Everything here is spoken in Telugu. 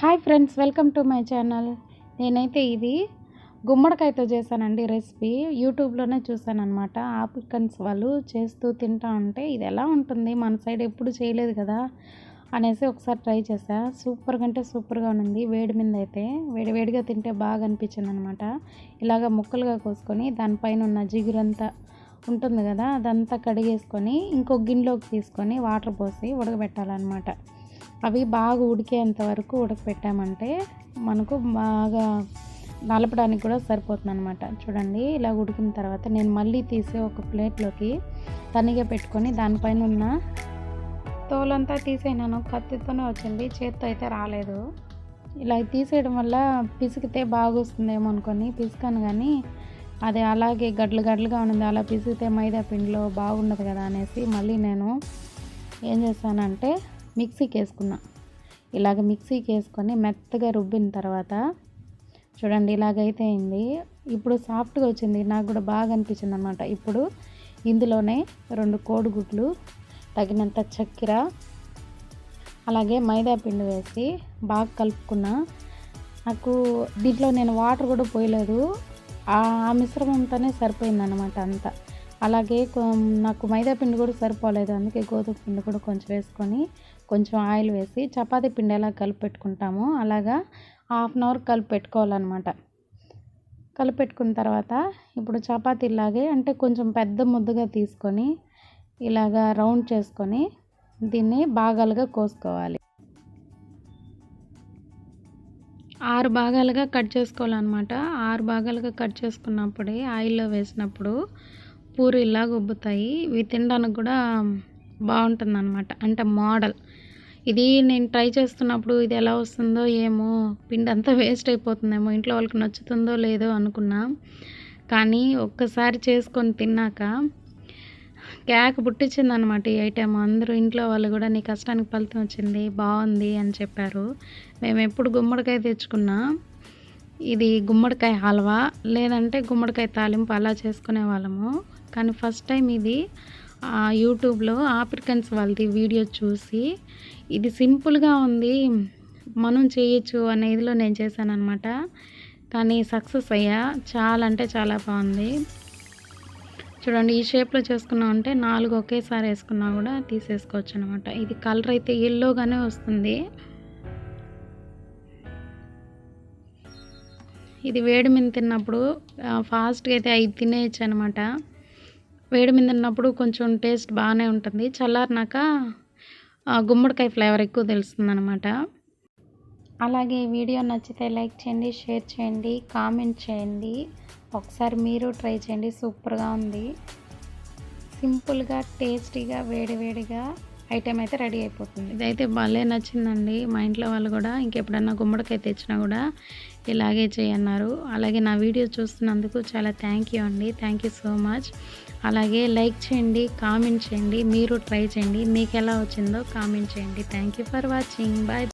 Hi friends welcome to my channel. నేనైతే ఇది గుమ్మడికాయతో చేశానండి రెసిపీ. యూట్యూబ్లోనే చూశాను అనమాట ఆఫ్రికన్స్ వాళ్ళు చేస్తూ తింటా ఉంటే ఇది ఎలా ఉంటుంది? మన సైడ్ ఎప్పుడు చేయలేదు కదా అనేసి ఒకసారి ట్రై చేశా. సూపర్గా అంటే సూపర్గా ఉంది వేడి మీద అయితే వేడి వేడిగా తింటే బాగా అనిపించింది అనమాట ఇలాగ ముక్కలుగా కోసుకొని దానిపైన ఉన్న జిగురంతా ఉంటుంది కదా అదంతా కడిగేసుకొని ఇంకో గిన్నెలోకి తీసుకొని వాటర్ పోసి ఉడకబెట్టాలన్నమాట. అవి బాగా ఉడికేంత వరకు ఉడకపెట్టామంటే మనకు బాగా నలపడానికి కూడా సరిపోతుంది అనమాట చూడండి ఇలా ఉడికిన తర్వాత నేను మళ్ళీ తీసి ఒక ప్లేట్లోకి తనిగా పెట్టుకొని దానిపైన ఉన్న తోలంతా తీసేనాను కత్తితోనే వచ్చింది చేత్తో అయితే రాలేదు. ఇలా తీసేయడం వల్ల పిసికితే బాగొస్తుందేమో అనుకొని పిసికాను కానీ అది అలాగే గడ్లు గడ్లుగా ఉన్నది. అలా పిసికితే మైదా పిండిలో బాగుండదు కదా అనేసి మళ్ళీ నేను ఏం చేశానంటే మిక్సీకి వేసుకున్నా ఇలాగ మిక్సీకి వేసుకొని మెత్తగా రుబ్బిన తర్వాత చూడండి ఇలాగైతే అయింది. ఇప్పుడు సాఫ్ట్గా వచ్చింది. నాకు కూడా బాగా అనిపించింది అనమాట ఇప్పుడు ఇందులోనే రెండు కోడిగుడ్లు తగినంత చక్కెర అలాగే మైదా పిండి వేసి బాగా కలుపుకున్నా. నాకు దీంట్లో నేను వాటర్ కూడా పోయలేదు. ఆ మిశ్రమంతోనే సరిపోయింది అనమాట అంతా. అలాగే నాకు మైదా పిండి కూడా సరిపోలేదు. అందుకే గోధుమ పిండి కూడా కొంచెం వేసుకొని కొంచెం ఆయిల్ వేసి చపాతీ పిండి ఎలా కలిపి పెట్టుకుంటామో. అలాగా హాఫ్ అన్ అవర్ కలిపి పెట్టుకోవాలన్నమాట. కలిపి పెట్టుకున్న తర్వాత ఇప్పుడు చపాతీలాగే అంటే కొంచెం పెద్ద ముద్దగా తీసుకొని ఇలాగా రౌండ్ చేసుకొని దీన్ని భాగాలుగా కోసుకోవాలి. ఆరు భాగాలుగా కట్ చేసుకోవాలన్నమాట. ఆరు భాగాలుగా కట్ చేసుకున్నప్పుడే ఆయిల్లో వేసినప్పుడు పూరీలా ఉబ్బుతాయి. ఇవి తినడానికి కూడా బాగుంటుంది అనమాట అంటే మోడల్. ఇది నేను ట్రై చేస్తున్నప్పుడు ఇది ఎలా వస్తుందో ఏమో పిండి అంతా వేస్ట్ అయిపోతుందేమో ఇంట్లో వాళ్ళకి నచ్చుతుందో లేదో అనుకున్నా. కానీ ఒక్కసారి చేసుకొని తిన్నాక కేక్ పుట్టించింది అనమాట ఈ ఐటెం. అందరూ ఇంట్లో వాళ్ళు కూడా నీ కష్టానికి ఫలితం వచ్చింది బాగుంది అని చెప్పారు. మేము ఎప్పుడు గుమ్మడికాయ తెచ్చుకున్నా ఇది గుమ్మడికాయ హల్వా లేదంటే గుమ్మడికాయ తాలింపు అలా చేసుకునే వాళ్ళము. కానీ ఫస్ట్ టైం ఇది యూట్యూబ్లో ఆఫ్రికన్స్ వాళ్ళది వీడియో చూసి ఇది సింపుల్గా ఉంది మనం చేయొచ్చు అనే ఇదిలో నేను చేశాను అనమాట కానీ సక్సెస్ అయ్యా చాలా అంటే చాలా బాగుంది. చూడండి ఈ షేప్లో చేసుకున్నాం అంటే నాలుగు ఒకేసారి వేసుకున్నా కూడా తీసేసుకోవచ్చు అనమాట ఇది కలర్ అయితే ఎల్లోగానే వస్తుంది. ఇది వేడి మీద తిన్నప్పుడు ఫాస్ట్గా అయితే అవి తినేయచ్చు అనమాట వేడి మీద ఉన్నప్పుడు కొంచెం టేస్ట్ బాగానే ఉంటుంది. చల్లారినాక గుమ్మడికాయ ఫ్లేవర్ ఎక్కువ తెలుస్తుంది అనమాట అలాగే వీడియో నచ్చితే లైక్ చేయండి షేర్ చేయండి కామెంట్ చేయండి. ఒకసారి మీరు ట్రై చేయండి. సూపర్గా ఉంది. సింపుల్గా టేస్టీగా వేడివేడిగా ఐటెం అయితే రెడీ అయిపోతుంది. ఇదైతే భలే నచ్చిందండి. మా ఇంట్లో వాళ్ళు కూడా ఇంకెప్పుడన్నా గుమ్మడికాయ తెచ్చినా కూడా ఇలాగే చేయన్నారు. అలాగే నా వీడియో చూస్తున్నందుకు చాలా థ్యాంక్ యూ అండి. థ్యాంక్ యూ సో మచ్ అలాగే లైక్ చేయండి కామెంట్ చేయండి మీరు ట్రై చేయండి. మీకు ఎలా వచ్చిందో కామెంట్ చేయండి. Thank you for watching bye